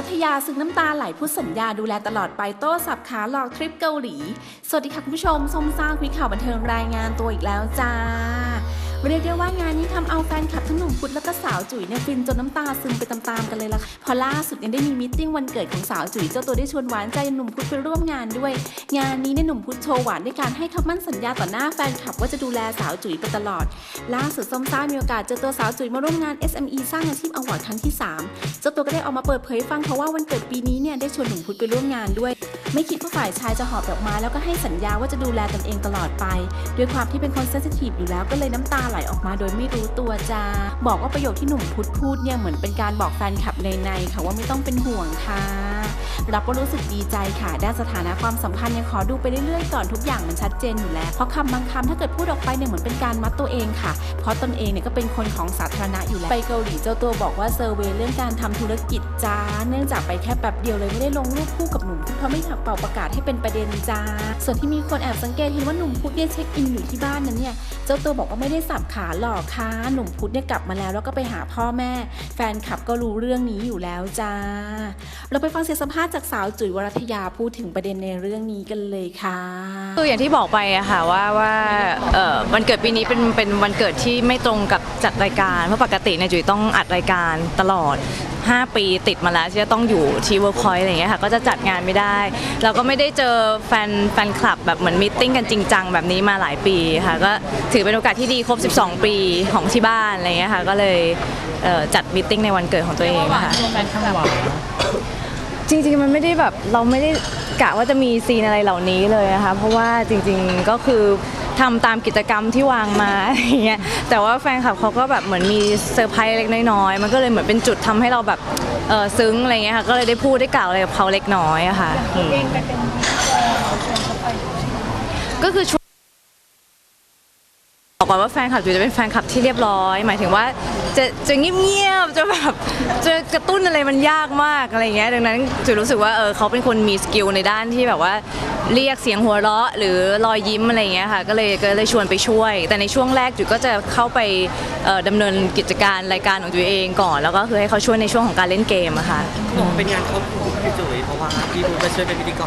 ัทยาซึ้งน้ำตาไหลพูดสัญญาดูแลตลอดไปโต้สับขาหลอกทริปเกาหลี สวัสดีค่ะคุณผู้ชมส้มซ่าคุยข่าวบันเทิงรายงานตัวอีกแล้วจ้า เรียกได้ว่างานนี้ทำเอาแฟนคลับทั้งหนุ่มพุทธแล้วก็สาวจุ๋ยเนี่ยฟินจนน้ำตาซึมไปตามๆกันเลยล่ะค่ะพอล่าสุดยังได้มีมิทติ้งวันเกิดของสาวจุ๋ยเจ้าตัวได้ชวนหวานใจหนุ่มพุทธไปร่วมงานด้วย งานนี้เนี่ยหนุ่มพุทธโชว์หวานด้วยการให้คำมั่นสัญญาต่อหน้าแฟนคลับว่าจะดูแลสาวจุ๋ยไปตลอด ล่าสุดส้มซ่ามีโอกาสเจอตัวสาวจุ๋ยมาร่วมงาน SME สร้างอาชีพอวอร์ดครั้งที่3เจ้าตัวก็ได้ออกมาเปิดเผยฟังเพราะว่าวันเกิดปีนี้เนี่ยได้ชวนหนุ่มพุทธไปร่วมงานด้วย ไม่คิดว่าฝ่ายชายจะหอบดอกไม้แล้วก็ให้สัญญาว่าจะดูแลตนเองตลอดไป ด้วยความที่เป็นคนเซนซิทีฟอยู่แล้วก็เลยน้ำตาไหลออกมาโดยไม่รู้ตัวจ้า บอกว่าประโยคที่หนุ่มพุทธพูดเนี่ยเหมือนเป็นการบอกแฟนคลับในๆค่ะว่าไม่ต้องเป็นห่วงค่ะ รับก็รู้สึกดีใจค่ะด้านสถานะความสัมพันธ์เนี่ยขอดูไปเรื่อยๆก่อนทุกอย่างมันชัดเจนอยู่แล้ว เพราะคำบางคำถ้าเกิดพูดออกไปเนี่ยเหมือนเป็นการมัดตัวเองค่ะ เพราะตนเองเนี่ยก็เป็นคนของสาธารณะอยู่แล้ว ไปเกาหลีเจ้าตัวบอกว่าเซอร์เวยเรื่องการทำธุรกิจจ้า เนื่องจากไปแค่แป๊บเดียวเลยไม่ได้ลงรูปคู่กับหนุ่มพุธเพราะไม่อยากเป่าประกาศให้เป็นประเด็นจ้า ส่วนที่มีคนแอบสังเกตเห็นว่าหนุ่มพุธเนี่ยเช็คอินอยู่ที่บ้านนั้นเนี่ยเจ้าตัวบอกว่าไม่ได้สับขาหลอกค่ะหนุ่มพุธเนี่ยกลับมาแล้วแล้วก็ไปหาพ่อแม่ แฟนคลับก็รู้เรื่องนี้อยู่แล้วจ้า เราไปฟังเสียงสัมภาษณ์จากสาวจุ๋ยวรัตยาพูดถึงประเด็นในเรื่องนี้กันเลยค่ะคืออย่างที่บอกไปอะค่ะว่าว่าเอ่อวันเกิดปีนี้เป็นเป็นวันเกิดที่ไม่ตรงกับจัดรายการเพราะปกติเนี่ยจุ๋ยต้องอัดรายการตลอด 5 ปีติดมาแล้วที่จะต้องอยู่ที่เวิร์คพอยต์อะไรเงี้ยค่ะก็จะจัดงานไม่ได้ เราก็ไม่ได้เจอแฟนแฟนคลับแบบเหมือนมิทติ้งกันจริงจังแบบนี้มาหลายปีค่ะก็ถือเป็นโอกาสที่ดีครบ 12 ปีของที่บ้านอะไรเงี้ยค่ะก็เลยเจัดมิทติ้งในวันเกิดของตัวเองค่ะ จริงๆมันไม่ได้แบบเราไม่ได้กะว่าจะมีซีนอะไรเหล่านี้เลยนะคะเพราะว่าจริงๆก็คือทำตามกิจกรรมที่วางมาอย่างเงี้ยแต่ว่าแฟนคลับเขาก็แบบเหมือนมีเซอร์ไพรส์เล็กน้อยๆมันก็เลยเหมือนเป็นจุดทำให้เราแบบเออซึ้งอะไรเงี้ยค่ะก็เลยได้พูดได้กล่าวอะไรกับเขาเล็กน้อยอะค่ะอืมก็คือชวนบอก ก่อนว่าแฟนคลับจุ๋ยจะเป็นแฟนคลับที่เรียบร้อย หมายถึงว่าจะจะเงียบๆจะแบบจะกระตุ้นอะไรมันยากมากอะไรเงี้ยดังนั้นจุ๋ยรู้สึกว่าเออเขาเป็นคนมีสกิลในด้านที่แบบว่าเรียกเสียงหัวเราะ หรือรอยยิ้มอะไรเงี้ยค่ะก็เลยก็เลยชวนไปช่วย แต่ในช่วงแรกจุ๋ยก็จะเข้าไปเอ่อดำเนินกิจการรายการของจุ๋ยเองก่อน แล้วก็คือให้เขาช่วยในช่วงของการเล่นเกมอะค่ะเป็นงานครอบครัวพี่จุ๋ยเพราะว่าพี่บูมาช่วยเป็นพิธีกร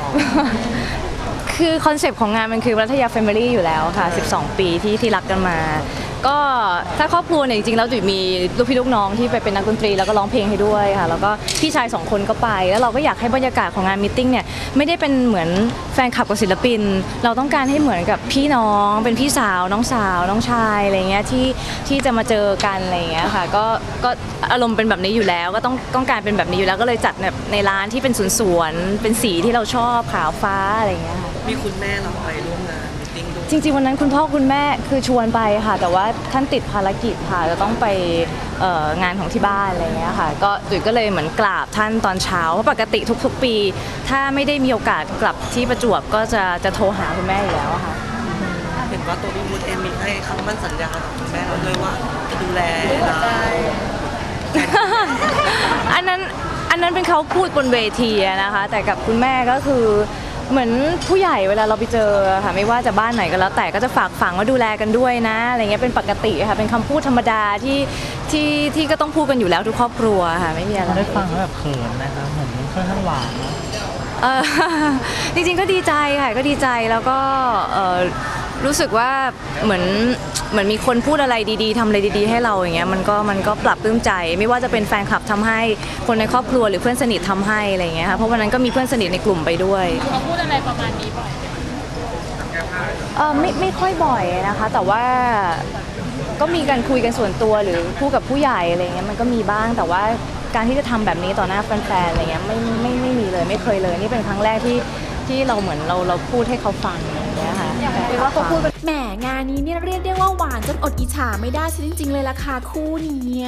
คือคอนเซปต์ของงานมันคือรัฐยาแฟมิลี่อยู่แล้วค่ะ 12 ปีที่ที่รักกันมา ก็ถ้าครอบครัวเนี่ยจริงๆแล้วจุ๋ยมีลูกพี่ลูกน้องที่ไปเป็นนักดนตรีแล้วก็ร้องเพลงให้ด้วยค่ะแล้วก็พี่ชายสองคนก็ไป แล้วเราก็อยากให้บรรยากาศของงานมิทติ้งเนี่ยไม่ได้เป็นเหมือนแฟนคลับกับศิลปิน เราต้องการให้เหมือนกับพี่น้องเป็นพี่สาว น้องสาว น้องชายอะไรเงี้ยที่ที่จะมาเจอกันอะไรเงี้ยค่ะก็ก็อารมณ์เป็นแบบนี้อยู่แล้วก็ต้องต้องการเป็นแบบนี้อยู่แล้วก็เลยจัดแบบในร้านที่เป็นสวนๆเป็นสีที่เราชอบขาวฟ้าอะไรเงี้ยค่ะ มีคุณแม่เราไปร่วมงาน จริงๆ วันนั้นคุณพ่อคุณแม่คือชวนไปค่ะ แต่ว่าท่านติดภารกิจค่ะจะต้องไปเอ่องานของที่บ้านอะไรเงี้ยค่ะ ก็จุ๋ยก็เลยเหมือนกราบท่านตอนเช้าเพราะปกติทุกๆ ปี ถ้าไม่ได้มีโอกาสกลับที่ประจวบก็จะจะโทรหาคุณแม่อยู่แล้วอะค่ะ เห็นว่าตัวพี่บูเองมีให้คำมั่นสัญญากับคุณแม่เราด้วยว่าจะดูแลเราอันนั้นอันนั้นเป็นเขาพูดบนเวทีอะนะคะ แต่กับคุณแม่ก็คือ เหมือนผู้ใหญ่เวลาเราไปเจอค่ะไม่ว่าจะบ้านไหนก็แล้ว แต่ก็จะฝากฝังว่าดูแลกันด้วยนะอะไรเงี้ยเป็นปกติค่ะเป็นคำพูดธรรมดาที่ที่ที่ก็ต้องพูดกันอยู่แล้วทุกครอบครัวค่ะไม่มีอะไร ได้ฟังแล้วแบบเขินนะครับเหมือนค่อนข้างหวานนะเออจริงๆก็ดีใจค่ะก็ดีใจแล้วก็เอ่อรู้สึกว่าเหมือน เหมือนมีคนพูดอะไรดีๆทำอะไรดีๆ ให้เราอย่างเงี้ยมันก็มันก็ปรับปลื้มใจ ไม่ว่าจะเป็นแฟนคลับทำให้คนในครอบครัวหรือเพื่อนสนิททำให้อะไรอย่างเงี้ยค่ะเพราะวันนั้นก็มีเพื่อนสนิทในกลุ่มไปด้วย เขาพูดอะไรประมาณนี้บ่อยเออไม่ไม่ค่อยบ่อยนะคะ แต่ว่าก็มีการคุยกันส่วนตัวหรือพูดกับผู้ใหญ่อะไรเงี้ยมันก็มีบ้างแต่ว่าการที่จะทำแบบนี้ต่อหน้าแฟนๆอะไรเงี้ยไม่ไม่ไม่มีเลยไม่เคยเลย นี่เป็นครั้งแรกที่ที่เราเหมือนเราเราพูดให้เขาฟังอย่าง เงี้ยค่ะหรือว่าเขาพูดแหมงานนี้เนี่ยเรียกได้ว่าหวานจนอดอิจฉาไม่ได้ซะจริงๆเลยล่ะค่ะคู่นี้